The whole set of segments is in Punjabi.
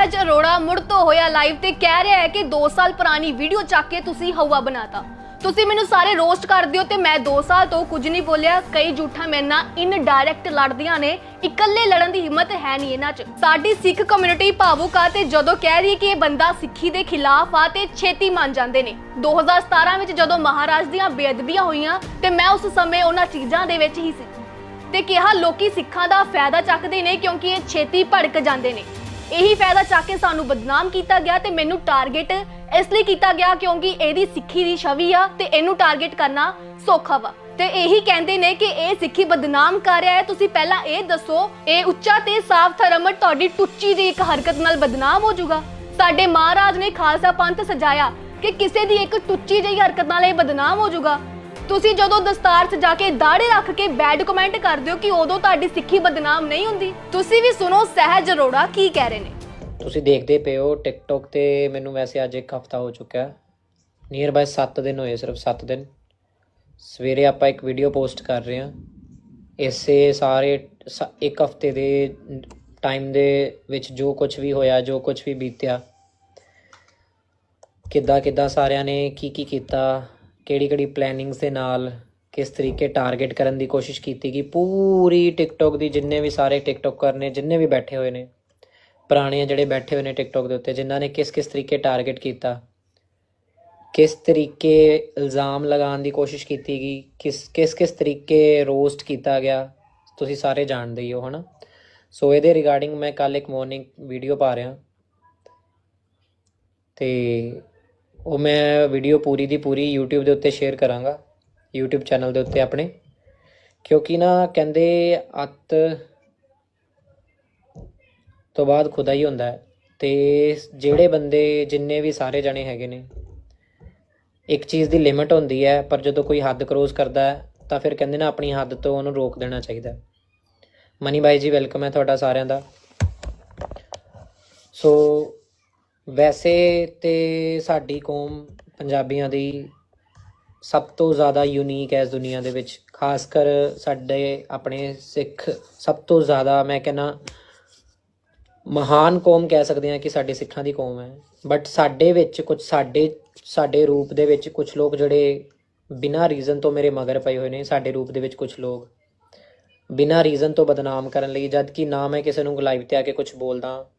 ਸਹਿਜ ਅਰੋੜਾ ਮੁੜ ਤੋਂ ਹੋਇਆ ਲਾਈਵ ਤੇ ਕਹਿ ਰਿਹਾ ਹੈ ਕਿ 2 ਸਾਲ ਪੁਰਾਣੀ ਵੀਡੀਓ ਚੱਕ ਕੇ ਤੁਸੀਂ ਹਵਾ ਬਣਾਤਾ। ਤੁਸੀਂ ਮੈਨੂੰ ਸਾਰੇ ਰੋਸਟ ਕਰਦੇ ਹੋ ਤੇ ਮੈਂ 2 ਸਾਲ ਤੋਂ ਕੁਝ ਨਹੀਂ ਬੋਲਿਆ। ਕਈ ਝੂਠਾ ਮੇਰੇ ਇਨ ਡਾਇਰੈਕਟ ਲੜਦੀਆਂ ਨੇ। ਇਕੱਲੇ ਲੜਨ ਦੀ ਹਿੰਮਤ ਹੈ ਨਹੀਂ ਇਹਨਾਂ 'ਚ। ਸਾਡੀ ਸਿੱਖ ਕਮਿਊਨਿਟੀ ਭਾਵੁਕ ਆ ਤੇ ਜਦੋਂ ਕਹਿ ਰਹੀ ਹੈ ਕਿ ਇਹ ਬੰਦਾ ਸਿੱਖੀ ਦੇ ਖਿਲਾਫ ਆ ਤੇ ਛੇਤੀ ਮੰਨ ਜਾਂਦੇ ਨੇ। 2017 ਵਿੱਚ ਜਦੋਂ ਮਹਾਰਾਜ ਦੀਆਂ ਬੇਅਦਬੀਆਂ ਹੋਈਆਂ ਤੇ ਮੈਂ ਉਸ ਸਮੇਂ ਉਹਨਾਂ ਚੀਜ਼ਾਂ ਦੇ ਵਿੱਚ ਹੀ ਸੀ। ਤੇ ਕਿਹਾ ਲੋਕੀ ਸਿੱਖਾਂ ਦਾ ਫਾਇਦਾ ਚੱਕਦੇ ਨੇ ਕਿਉਂਕਿ ਇਹ ਛੇਤੀ ਭੜਕ ਜਾਂਦੇ ਨੇ। ਇਹੀ ਫਾਇਦਾ ਚੱਕ ਕੇ ਸਾਨੂੰ ਬਦਨਾਮ ਕੀਤਾ ਗਿਆ ਤੇ ਮੈਨੂੰ ਟਾਰਗੇਟ ਇਸ ਲਈ ਕੀਤਾ ਗਿਆ ਕਿਉਂਕਿ ਇਹਦੀ ਸਿੱਖੀ ਦੀ ਛਵੀ ਆ ਤੇ ਇਹਨੂੰ ਟਾਰਗੇਟ ਕਰਨਾ ਸੌਖਾ ਵਾ। ਤੇ ਇਹੀ ਕਹਿੰਦੇ ਨੇ ਕਿ ਇਹ ਸਿੱਖੀ ਬਦਨਾਮ ਕਰ ਰਿਹਾ ਹੈ। ਤੁਸੀਂ ਪਹਿਲਾਂ ਇਹ ਦੱਸੋ, ਇਹ ਉੱਚਾ ਤੇ ਸਾਫ਼ ਧਰਮ ਤੁਹਾਡੀ ਟੁੱਚੀ ਦੀ ਇੱਕ ਹਰਕਤ ਨਾਲ ਬਦਨਾਮ ਹੋ ਜਾਊਗਾ। ਸਾਡੇ ਮਹਾਰਾਜ ਨੇ ਖਾਲਸਾ ਪੰਥ ਸਜਾਇਆ ਕਿ ਕਿਸੇ ਦੀ ਇੱਕ ਟੁੱਚੀ ਜਿਹੀ ਹਰਕਤ ਨਾਲ ਇਹ ਬਦਨਾਮ ਹੋ ਜਾਊਗਾ। ਤੁਸੀਂ ਜਦੋਂ ਦਸਤਾਰ ਸਜਾ ਕੇ ਦਾੜੇ ਰੱਖ ਕੇ ਬੈਡ ਕਮੈਂਟ ਕਰਦੇ ਹੋ ਕਿ ਉਦੋਂ ਤੁਹਾਡੀ ਸਿੱਖੀ ਬਦਨਾਮ ਨਹੀਂ ਹੁੰਦੀ? ਤੁਸੀਂ ਵੀ ਸੁਣੋ ਸਹਿਜ ਅਰੋੜਾ ਕੀ ਕਹਿ ਰਹੇ ਨੇ। ਤੁਸੀਂ ਦੇਖਦੇ ਪਏ ਹੋ ਟਿਕਟੌਕ ਤੇ ਮੈਨੂੰ ਵੈਸੇ ਅੱਜ ਇੱਕ ਹਫਤਾ ਹੋ ਚੁੱਕਾ ਹੈ। ਨੀਅਰ ਬਾਈ 7 ਦਿਨ ਹੋਏ, ਸਿਰਫ 7 ਦਿਨ। ਸਵੇਰੇ ਆਪਾਂ ਇੱਕ ਵੀਡੀਓ ਪੋਸਟ ਕਰ ਰਹੇ ਹਾਂ। ਇਸੇ ਸਾਰੇ ਇੱਕ ਹਫ਼ਤੇ ਦੇ ਟਾਈਮ ਦੇ ਵਿੱਚ ਜੋ ਕੁਝ ਵੀ ਹੋਇਆ, ਜੋ ਕੁਝ ਵੀ ਬੀਤਿਆ ਕਿੱਦਾਂ ਕਿੱਦਾਂ ਸਾਰਿਆਂ ਨੇ ਕੀ ਕੀ ਕੀਤਾ ਕਿਹੜੀ ਕਿਹੜੀ ਪਲੈਨਿੰਗਸ ਦੇ ਨਾਲ ਕਿਸ ਤਰੀਕੇ ਟਾਰਗੇਟ ਕਰਨ ਦੀ ਕੋਸ਼ਿਸ਼ ਕੀਤੀ ਗਈ। ਪੂਰੀ ਟਿਕਟੌਕ ਦੀ ਜਿੰਨੇ ਵੀ ਸਾਰੇ ਟਿਕਟੌਕਰ ਨੇ, ਜਿੰਨੇ ਵੀ ਬੈਠੇ ਹੋਏ ਨੇ ਪੁਰਾਣੇ ਜਿਹੜੇ ਬੈਠੇ ਹੋਏ ਨੇ ਟਿਕਟੌਕ ਦੇ ਉੱਤੇ, ਜਿਨ੍ਹਾਂ ਨੇ ਕਿਸ ਕਿਸ ਤਰੀਕੇ ਟਾਰਗੇਟ ਕੀਤਾ, ਕਿਸ ਤਰੀਕੇ ਇਲਜ਼ਾਮ ਲਗਾਉਣ ਦੀ ਕੋਸ਼ਿਸ਼ ਕੀਤੀ ਗਈ, ਕਿਸ ਕਿਸ ਕਿਸ ਤਰੀਕੇ ਰੋਸਟ ਕੀਤਾ ਗਿਆ, ਤੁਸੀਂ ਸਾਰੇ ਜਾਣਦੇ ਹੀ ਹੋ, ਹਨਾ? ਸੋ ਇਹਦੇ ਰਿਗਾਰਡਿੰਗ ਮੈਂ ਕੱਲ ਇੱਕ ਮਾਰਨਿੰਗ ਵੀਡੀਓ ਪਾ ਰਿਹਾ। ਤੇ ਉਹ ਮੈਂ ਵੀਡੀਓ ਪੂਰੀ ਦੀ ਪੂਰੀ YouTube ਦੇ ਉੱਤੇ ਸ਼ੇਅਰ ਕਰਾਂਗਾ, YouTube ਚੈਨਲ ਦੇ ਉੱਤੇ ਆਪਣੇ। ਕਿਉਂਕਿ ਨਾ ਕਹਿੰਦੇ ਅੱਤ ਤੋਂ ਬਾਅਦ ਖੁਦਾ ਹੀ ਹੁੰਦਾ ਹੈ। ਤੇ ਜਿਹੜੇ ਬੰਦੇ ਜਿੰਨੇ ਵੀ ਸਾਰੇ ਜਣੇ ਹੈਗੇ ਨੇ, ਇੱਕ ਚੀਜ਼ ਦੀ ਲਿਮਿਟ ਹੁੰਦੀ ਹੈ, ਪਰ ਜਦੋਂ ਕੋਈ ਹੱਦ ਕਰੋਸ ਕਰਦਾ ਹੈ, ਤਾਂ ਫਿਰ ਕਹਿੰਦੇ ਨਾ ਆਪਣੀ ਹੱਦ ਤੋਂ ਉਹਨੂੰ ਰੋਕ ਦੇਣਾ ਚਾਹੀਦਾ ਮਨੀ ਬਾਈ ਜੀ ਵੈਲਕਮ ਹੈ ਤੁਹਾਡਾ ਸਾਰਿਆਂ ਦਾ। ਸੋ ਵੈਸੇ ਤੇ ਸਾਡੀ ਕੌਮ ਪੰਜਾਬੀਆਂ ਦੀ ਸਭ ਤੋਂ ਜ਼ਿਆਦਾ ਯੂਨੀਕ ਹੈ ਇਸ ਦੁਨੀਆ ਦੇ ਵਿੱਚ, ਖਾਸ ਕਰ ਸਾਡੇ ਆਪਣੇ ਸਿੱਖ ਸਭ ਤੋਂ ਜ਼ਿਆਦਾ ਮੈਂ ਕਹਿੰਨਾ ਮਹਾਨ ਕੌਮ ਕਹਿ ਸਕਦੇ ਹਾਂ ਕਿ ਸਾਡੇ ਸਿੱਖਾਂ ਦੀ ਕੌਮ ਹੈ। ਬਟ ਸਾਡੇ ਵਿੱਚ ਕੁਝ ਸਾਡੇ ਸਾਡੇ ਰੂਪ ਦੇ ਵਿੱਚ ਕੁਝ ਲੋਕ ਜਿਹੜੇ ਬਿਨਾਂ ਰੀਜ਼ਨ ਤੋਂ ਮੇਰੇ ਮਗਰ ਪਏ ਹੋਏ ਨੇ, ਸਾਡੇ ਰੂਪ ਦੇ ਵਿੱਚ ਕੁਝ ਲੋਕ ਬਿਨਾਂ ਰੀਜ਼ਨ ਤੋਂ ਬਦਨਾਮ ਕਰਨ ਲਈ ਜਦ ਕਿ ਨਾ ਮੈਂ ਕਿਸੇ ਨੂੰ ਲਾਈਵ ਤੇ ਆ ਕੇ ਕੁਝ ਬੋਲਦਾ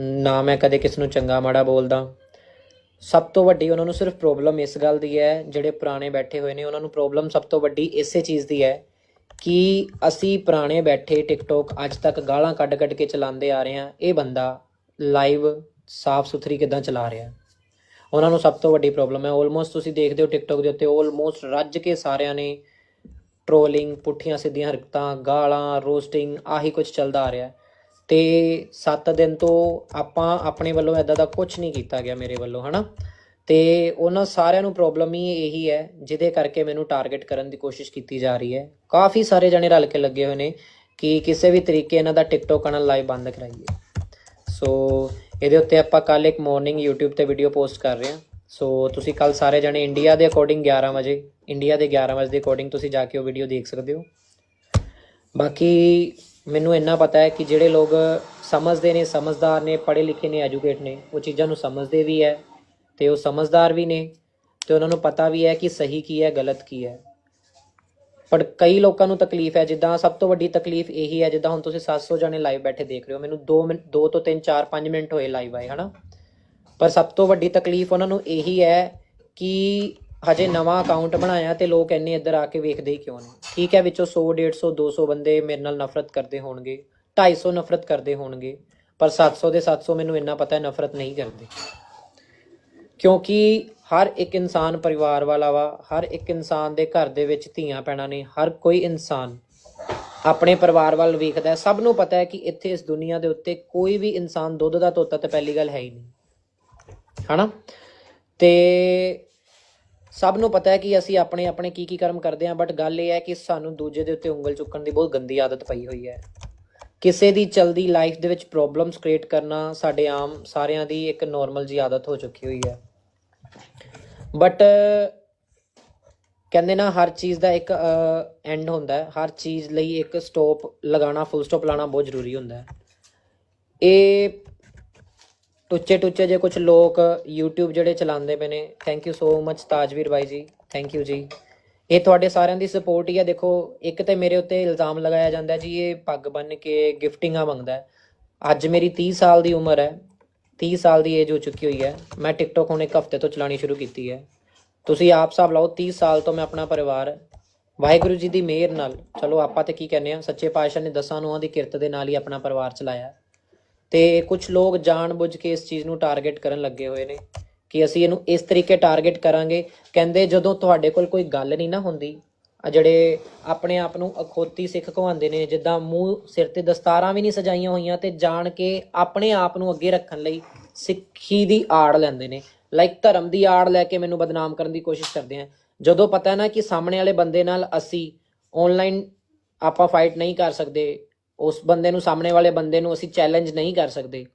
ਨਾ ਮੈਂ ਕਦੇ ਕਿਸ ਨੂੰ ਚੰਗਾ ਮਾੜਾ ਬੋਲਦਾ। ਸਭ ਤੋਂ ਵੱਡੀ ਉਹਨਾਂ ਨੂੰ ਸਿਰਫ ਪ੍ਰੋਬਲਮ ਇਸ ਗੱਲ ਦੀ ਹੈ, ਜਿਹੜੇ ਪੁਰਾਣੇ ਬੈਠੇ ਹੋਏ ਨੇ, ਉਹਨਾਂ ਨੂੰ ਪ੍ਰੋਬਲਮ ਸਭ ਤੋਂ ਵੱਡੀ ਇਸੇ ਚੀਜ਼ ਦੀ ਹੈ ਕਿ ਅਸੀਂ ਪੁਰਾਣੇ ਬੈਠੇ ਟਿਕਟੋਕ ਅੱਜ ਤੱਕ ਗਾਲਾਂ ਕੱਢ-ਕੱਢ ਕੇ ਚਲਾਉਂਦੇ ਆ ਰਹੇ ਹਾਂ। ਇਹ ਬੰਦਾ ਲਾਈਵ ਸਾਫ਼ ਸੁਥਰੀ ਕਿਦਾਂ ਚਲਾ ਰਿਹਾ? ਉਹਨਾਂ ਨੂੰ ਸਭ ਤੋਂ ਵੱਡੀ ਪ੍ਰੋਬਲਮ ਹੈ। ਆਲਮੋਸਟ ਤੁਸੀਂ ਦੇਖਦੇ ਹੋ ਟਿਕਟੋਕ ਦੇ ਉੱਤੇ ਆਲਮੋਸਟ ਰੱਜ ਕੇ ਸਾਰਿਆਂ ਨੇ ਟ੍ਰੋਲਿੰਗ ਪੁੱਠੀਆਂ ਸਿੱਧੀਆਂ ਹਰਕਤਾਂ, ਗਾਲਾਂ ਰੋਸਟਿੰਗ ਆਹੀ ਕੁਝ ਚੱਲਦਾ ਆ ਰਿਹਾ। ਹੈ। ਤੇ 7 ਦਿਨ ਤੋਂ ਆਪਾਂ ਆਪਣੇ ਵੱਲੋਂ ਐਦਾਂ ਦਾ ਕੁਝ ਨਹੀਂ ਕੀਤਾ ਗਿਆ ਮੇਰੇ ਵੱਲੋਂ, ਹਨਾ? ਤੇ ਉਹਨਾਂ ਸਾਰਿਆਂ ਨੂੰ ਪ੍ਰੋਬਲਮ ਹੀ ਇਹੀ ਹੈ, ਜਿਹਦੇ ਕਰਕੇ ਮੈਨੂੰ ਟਾਰਗੇਟ ਕਰਨ ਦੀ ਕੋਸ਼ਿਸ਼ ਕੀਤੀ ਜਾ ਰਹੀ ਹੈ। ਕਾਫੀ ਸਾਰੇ ਜਣੇ ਰਲ ਕੇ ਲੱਗੇ ਹੋਏ ਨੇ ਕਿ ਕਿਸੇ ਵੀ ਤਰੀਕੇ ਇਹਨਾਂ ਦਾ ਟਿਕਟੋਕ ਨਾਲ ਲਾਈਵ ਬੰਦ ਕਰਾਈਏ। ਸੋ ਇਹਦੇ ਉੱਤੇ ਆਪਾਂ ਕੱਲ ਇੱਕ ਮਾਰਨਿੰਗ YouTube ਤੇ ਵੀਡੀਓ ਪੋਸਟ ਕਰ ਰਹੇ ਹਾਂ। ਸੋ ਤੁਸੀਂ ਕੱਲ ਸਾਰੇ ਜਣੇ ਇੰਡੀਆ ਦੇ ਅਕੋਰਡਿੰਗ 11 ਵਜੇ ਇੰਡੀਆ ਦੇ 11 ਵਜੇ ਦੇ ਅਕੋਰਡਿੰਗ ਤੁਸੀਂ ਜਾ ਕੇ ਉਹ ਵੀਡੀਓ ਦੇਖ ਸਕਦੇ ਹੋ। ਬਾਕੀ ਮੈਨੂੰ ਇੰਨਾ ਪਤਾ ਹੈ ਕਿ ਜਿਹੜੇ ਲੋਕ ਸਮਝਦੇ ਨੇ, ਸਮਝਦਾਰ ਨੇ, ਪੜ੍ਹੇ ਲਿਖੇ ਨੇ ਐਜੂਕੇਟ ਨੇ, ਉਹ ਚੀਜ਼ਾਂ ਨੂੰ ਸਮਝਦੇ ਵੀ ਹੈ ਤੇ ਉਹ ਸਮਝਦਾਰ ਵੀ ਨੇ ਤੇ ਉਹਨਾਂ ਨੂੰ ਪਤਾ ਵੀ ਹੈ ਕਿ ਸਹੀ ਕੀ ਹੈ, ਗਲਤ ਕੀ ਹੈ। ਪਰ ਕਈ ਲੋਕਾਂ ਨੂੰ ਤਕਲੀਫ ਹੈ, ਜਿੱਦਾਂ ਸਭ ਤੋਂ ਵੱਡੀ ਤਕਲੀਫ ਇਹੀ ਹੈ, ਜਿੱਦਾਂ ਹੁਣ ਤੁਸੀਂ 700 ਜਣੇ ਲਾਈਵ ਬੈਠੇ ਦੇਖ ਰਹੇ ਹੋ, ਮੈਨੂੰ 2 ਮਿੰਟ 2 ਤੋਂ 3 4 5 ਮਿੰਟ ਹੋਏ ਲਾਈਵ ਆਏ, ਹਨਾ? ਪਰ ਸਭ ਤੋਂ ਵੱਡੀ ਤਕਲੀਫ ਉਹਨਾਂ ਨੂੰ ਇਹੀ ਹੈ ਕਿ ਹਜੇ ਨਵਾਂ ਅਕਾਊਂਟ ਬਣਾਇਆ ਤੇ ਲੋਕ ਇੰਨੇ ਇੱਧਰ ਆ ਕੇ ਵੇਖਦੇ ਹੀ ਕਿਉਂ ਨਹੀਂ? ਠੀਕ ਹੈ ਵਿੱਚੋਂ 100 150 200 ਬੰਦੇ ਮੇਰੇ ਨਾਲ ਨਫ਼ਰਤ ਕਰਦੇ ਹੋਣਗੇ 250 ਨਫ਼ਰਤ ਕਰਦੇ ਹੋਣਗੇ, ਪਰ 700 ਦੇ 700 ਮੈਨੂੰ ਇੰਨਾ ਪਤਾ ਹੈ ਨਫ਼ਰਤ ਨਹੀਂ ਕਰਦੇ। ਕਿਉਂਕਿ ਹਰ ਇੱਕ ਇਨਸਾਨ ਪਰਿਵਾਰ ਵਾਲਾ ਵਾ, ਹਰ ਇੱਕ ਇਨਸਾਨ ਦੇ ਘਰ ਦੇ ਵਿੱਚ ਧੀਆਂ ਪੈਣਾ ਨੇ, ਹਰ ਕੋਈ ਇਨਸਾਨ ਆਪਣੇ ਪਰਿਵਾਰ ਵੱਲ ਵੇਖਦਾ ਸਭ ਨੂੰ ਪਤਾ ਹੈ ਕਿ ਇੱਥੇ ਇਸ ਦੁਨੀਆ ਦੇ ਉੱਤੇ ਕੋਈ ਵੀ ਇਨਸਾਨ ਦੁੱਧ ਦਾ ਤੋਤਾ ਤੇ ਪਹਿਲੀ ਗੱਲ ਹੈ ਹੀ ਨਹੀਂ। ਹਨਾ? ਤੇ ਸਭ ਨੂੰ ਪਤਾ ਹੈ ਕਿ ਅਸੀਂ ਆਪਣੇ ਆਪਣੇ ਕੀ ਕੀ ਕਰਮ ਕਰਦੇ ਹਾਂ ਬਟ ਗੱਲ ਇਹ ਹੈ ਕਿ ਸਾਨੂੰ ਦੂਜੇ ਦੇ ਉੱਤੇ ਉਂਗਲ ਚੁੱਕਣ ਦੀ ਬਹੁਤ ਗੰਦੀ ਆਦਤ ਪਈ ਹੋਈ ਹੈ। ਕਿਸੇ ਦੀ ਚਲਦੀ ਲਾਈਫ ਦੇ ਵਿੱਚ ਪ੍ਰੋਬਲਮਸ ਕ੍ਰੀਏਟ ਕਰਨਾ ਸਾਡੇ ਆਮ ਸਾਰਿਆਂ ਦੀ ਇੱਕ ਨਾਰਮਲ ਜੀ ਆਦਤ ਹੋ ਚੁੱਕੀ ਹੋਈ ਹੈ। ਬਟ ਕਹਿੰਦੇ ਨਾ ਹਰ ਚੀਜ਼ ਦਾ ਇੱਕ ਐਂਡ ਹੁੰਦਾ ਹੈ। ਹਰ ਚੀਜ਼ ਲਈ ਇੱਕ ਸਟਾਪ ਲਗਾਉਣਾ ਫੁੱਲ ਸਟਾਪ ਲਾਣਾ ਬਹੁਤ ਜ਼ਰੂਰੀ ਹੁੰਦਾ ਹੈ। ਇਹ ਟੁੱਚੇ ਟੁੱਚੇ ਜੇ ਕੁਝ ਲੋਕ YouTube ਜਿਹੜੇ ਚਲਾਉਂਦੇ ਪਏ ਨੇ thank you so much Tajveer by ji thank you ਜੀ। ਇਹ ਤੁਹਾਡੇ ਸਾਰਿਆਂ ਦੀ ਸਪੋਰਟ ਹੀ ਹੈ ਦੇਖੋ, ਇੱਕ ਤੇ ਮੇਰੇ ਉੱਤੇ ਇਲਜ਼ਾਮ ਲਗਾਇਆ ਜਾਂਦਾ ਜੀ, ਇਹ ਪੱਗ ਬੰਨ ਕੇ ਗਿਫਟਿੰਗਾਂ ਮੰਗਦਾ ਅੱਜ ਮੇਰੀ 30 ਸਾਲ ਦੀ ਉਮਰ ਹੈ 30 ਸਾਲ ਦੀ ਏਜ ਹੋ ਚੁੱਕੀ ਹੋਈ ਹੈ, ਮੈਂ ਟਿਕਟੋਕ ਹੁਣ ਇੱਕ ਹਫ਼ਤੇ ਤੋਂ ਚਲਾਣੀ ਸ਼ੁਰੂ ਕੀਤੀ ਹੈ। ਤੁਸੀਂ ਆਪ ਹਿਸਾਬ ਲਾਓ 30 ਸਾਲ ਤੋਂ ਮੈਂ ਆਪਣਾ ਪਰਿਵਾਰ, ਵਾਹਿਗੁਰੂ ਜੀ ਦੀ ਮਿਹਰ ਨਾਲ, ਚਲੋ ਆਪਾਂ ਤੇ ਕੀ ਕਹਿੰਦੇ ਆ ਸੱਚੇ ਪਾਤਸ਼ਾਹ ਨੇ ਦਸਾਂ ਨੂੰਹਾਂ ਦੀ ਕਿਰਤ ਦੇ ਨਾਲ ਹੀ ਆਪਣਾ ਪਰਿਵਾਰ ਚਲਾਇਆ। ਤੇ ਕੁਝ ਲੋਕ ਜਾਣਬੁੱਝ ਕੇ ਇਸ ਚੀਜ਼ ਨੂੰ ਟਾਰਗੇਟ ਕਰਨ ਲੱਗੇ ਹੋਏ ਨੇ ਕਿ ਅਸੀਂ ਇਹਨੂੰ ਇਸ ਤਰੀਕੇ ਟਾਰਗੇਟ ਕਰਾਂਗੇ। ਕਹਿੰਦੇ ਜਦੋਂ ਤੁਹਾਡੇ ਕੋਲ ਕੋਈ ਗੱਲ ਨਹੀਂ ਨਾ ਹੁੰਦੀ, ਆ ਜਿਹੜੇ ਆਪਣੇ ਆਪ ਨੂੰ ਅਖੋਤੀ ਸਿੱਖ ਕਹਾਉਂਦੇ ਨੇ, ਜਿੱਦਾਂ ਮੂੰਹ, ਸਿਰ ਤੇ ਦਸਤਾਰਾਂ ਵੀ ਨਹੀਂ ਸਜਾਈਆਂ ਹੋਈਆਂ ਤੇ ਜਾਣ ਕੇ ਆਪਣੇ ਆਪ ਨੂੰ ਅੱਗੇ ਰੱਖਣ ਲਈ ਸਿੱਖੀ ਦੀ ਆੜ ਲੈਂਦੇ ਨੇ। ਲਾਈਕ ਧਰਮ ਦੀ ਆੜ ਲੈ ਕੇ ਮੈਨੂੰ ਬਦਨਾਮ ਕਰਨ ਦੀ ਕੋਸ਼ਿਸ਼ ਕਰਦੇ ਆ। ਜਦੋਂ ਪਤਾ ਨਾ ਕਿ ਸਾਹਮਣੇ ਵਾਲੇ ਬੰਦੇ ਨਾਲ ਅਸੀਂ ਆਨਲਾਈਨ ਆਪਾਂ ਫਾਈਟ ਨਹੀਂ ਕਰ ਸਕਦੇ ਉਸ ਬੰਦੇ ਨੂੰ, ਸਾਹਮਣੇ ਵਾਲੇ ਬੰਦੇ ਨੂੰ ਅਸੀਂ ਚੈਲੰਜ ਨਹੀਂ ਕਰ ਸਕਦੇ,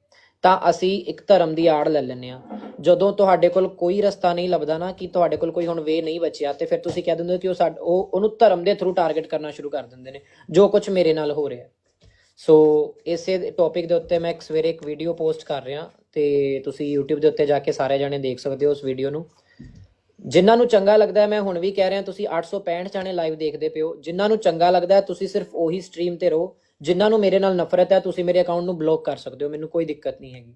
ਤਾਂ ਅਸੀਂ ਇੱਕ ਧਰਮ ਦੀ ਆੜ ਲੈ ਲੈਂਦੇ ਆ ਜਦੋਂ ਤੁਹਾਡੇ ਕੋਲ ਕੋਈ ਰਸਤਾ ਨਹੀਂ ਲੱਭਦਾ ਨਾ, ਕਿ ਤੁਹਾਡੇ ਕੋਲ ਕੋਈ ਹੁਣ ਵੇ ਨਹੀਂ ਬਚਿਆ, ਤੇ ਫਿਰ ਤੁਸੀਂ ਕਹਿ ਦਿੰਦੇ ਹੋ ਕਿ ਉਹ ਸਾਡ, ਉਹ, ਉਹਨੂੰ ਧਰਮ ਦੇ ਥਰੂ ਟਾਰਗੇਟ ਕਰਨਾ ਸ਼ੁਰੂ ਕਰ ਦਿੰਦੇ ਨੇ, ਜੋ ਕੁਝ ਮੇਰੇ ਨਾਲ ਹੋ ਰਿਹਾ। ਸੋ ਇਸੇ ਟੌਪਿਕ ਦੇ ਉੱਤੇ ਮੈਂ ਇੱਕ ਸਵੇਰੇ ਇੱਕ ਵੀਡੀਓ ਪੋਸਟ ਕਰ ਰਿਹਾ, ਤੇ ਤੁਸੀਂ YouTube ਦੇ ਉੱਤੇ ਜਾ ਕੇ ਸਾਰੇ ਜਾਣੇ ਦੇਖ ਸਕਦੇ ਹੋ ਉਸ ਵੀਡੀਓ ਨੂੰ। ਜਿਨ੍ਹਾਂ ਨੂੰ ਚੰਗਾ ਲੱਗਦਾ ਹੈ, ਮੈਂ ਹੁਣ ਵੀ ਕਹਿ ਰਿਹਾ, ਤੁਸੀਂ 865 ਜਾਣੇ ਲਾਈਵ ਦੇਖਦੇ ਪਿਓ ਜਿਨ੍ਹਾਂ ਨੂੰ ਚੰਗਾ ਲੱਗਦਾ ਤੁਸੀਂ ਸਿਰਫ ਉਹੀ ਸਟਰੀਮ ਤੇ ਰਹੋ। ਜਿਨ੍ਹਾਂ ਨੂੰ ਮੇਰੇ ਨਾਲ ਨਫ਼ਰਤ ਹੈ, ਤੁਸੀਂ ਮੇਰੇ ਅਕਾਊਂਟ ਨੂੰ ਬਲੌਕ ਕਰ ਸਕਦੇ ਹੋ, ਮੈਨੂੰ ਕੋਈ ਦਿੱਕਤ ਨਹੀਂ ਹੈਗੀ।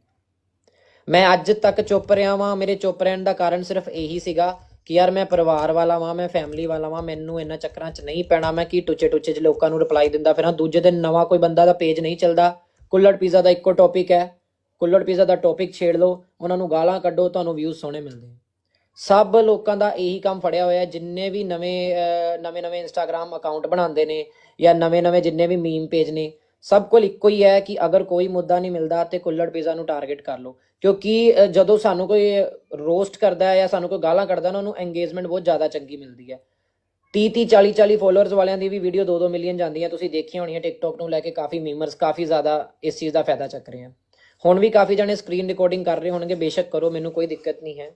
ਮੈਂ ਅੱਜ ਤੱਕ ਚੁੱਪ ਰਿਹਾ ਵਾਂ, ਮੇਰੇ ਚੁੱਪ ਰਹਿਣ ਦਾ ਕਾਰਨ ਸਿਰਫ ਇਹੀ ਸੀਗਾ ਕਿ ਯਾਰ ਮੈਂ ਪਰਿਵਾਰ ਵਾਲਾ ਵਾਂ, ਮੈਂ ਫੈਮਿਲੀ ਵਾਲਾ ਵਾਂ, ਮੈਨੂੰ ਇਹਨਾਂ ਚੱਕਰਾਂ 'ਚ ਨਹੀਂ ਪੈਣਾ, ਮੈਂ ਕੀ ਟੁੱਚੇ ਟੁੱਚੇ 'ਚ ਲੋਕਾਂ ਨੂੰ ਰਿਪਲਾਈ ਦਿੰਦਾ ਫਿਰ। ਹਾਂ ਦੂਜੇ ਦਿਨ ਨਵਾਂ ਕੋਈ ਬੰਦਾ ਦਾ ਪੇਜ ਨਹੀਂ ਚੱਲਦਾ, ਕੁੱਲੜ ਪੀਜ਼ਾ ਦਾ ਇੱਕੋ ਟੌਪਿਕ ਹੈ, ਕੁੱਲੜ ਪੀਜ਼ਾ ਦਾ ਟੌਪਿਕ ਛੇੜ ਲਓ, ਉਹਨਾਂ ਨੂੰ ਗਾਲਾਂ ਕੱਢੋ, ਤੁਹਾਨੂੰ ਵਿਊਜ਼ ਸੋਹਣੇ ਮਿਲਦੇ ਸਭ ਲੋਕਾਂ ਦਾ ਇਹੀ ਕੰਮ ਫੜਿਆ ਹੋਇਆ ਜਿੰਨੇ ਵੀ ਨਵੇਂ ਨਵੇਂ ਨਵੇਂ ਇੰਸਟਾਗ੍ਰam ਅਕਾਊਂਟ ਬਣਾਉਂਦੇ ਨੇ ਜਾਂ ਨਵੇਂ ਨਵੇਂ ਜਿੰਨੇ ਵੀ ਮੀਮ ਪੇਜ ਨੇ, ਸਭ ਕੋਲ ਇੱਕੋ ਹੀ ਹੈ ਕਿ ਅਗਰ ਕੋਈ ਮੁੱਦਾ ਨਹੀਂ ਮਿਲਦਾ ਤੇ ਕੁੱਲੜ ਪੀਜ਼ਾ ਨੂੰ ਟਾਰਗੇਟ ਕਰ ਲਓ। ਕਿਉਂਕਿ ਜਦੋਂ ਸਾਨੂੰ ਕੋਈ ਰੋਸਟ ਕਰਦਾ ਹੈ ਜਾਂ ਸਾਨੂੰ ਕੋਈ ਗਾਲਾਂ ਕੱਢਦਾ ਨਾ, ਉਹਨੂੰ ਐਂਗੇਜਮੈਂਟ ਬਹੁਤ ਜ਼ਿਆਦਾ ਚੰਗੀ ਮਿਲਦੀ ਹੈ। 30 30 40 40 ਫੋਲੋਅਰਸ ਵਾਲਿਆਂ ਦੀ ਵੀ ਵੀਡੀਓ 2-2 ਮਿਲੀਅਨ ਜਾਂਦੀਆਂ। ਤੁਸੀਂ ਦੇਖੀਆਂ ਹੋਣੀਆਂ ਟਿਕਟੌਕ ਨੂੰ ਲੈ ਕੇ ਕਾਫੀ ਮੀਮਰਸ ਕਾਫੀ ਜ਼ਿਆਦਾ ਇਸ ਚੀਜ਼ ਦਾ ਫਾਇਦਾ ਚੱਕ ਰਹੇ ਆ। ਹੁਣ ਵੀ ਕਾਫੀ ਜਣੇ ਸਕਰੀਨ ਰਿਕਾਰਡਿੰਗ ਕਰ ਰਹੇ ਹੋਣਗੇ। ਬੇਸ਼ੱਕ ਕਰੋ, ਮੈਨੂੰ ਕੋਈ ਦਿੱਕਤ ਨਹੀਂ ਹੈ।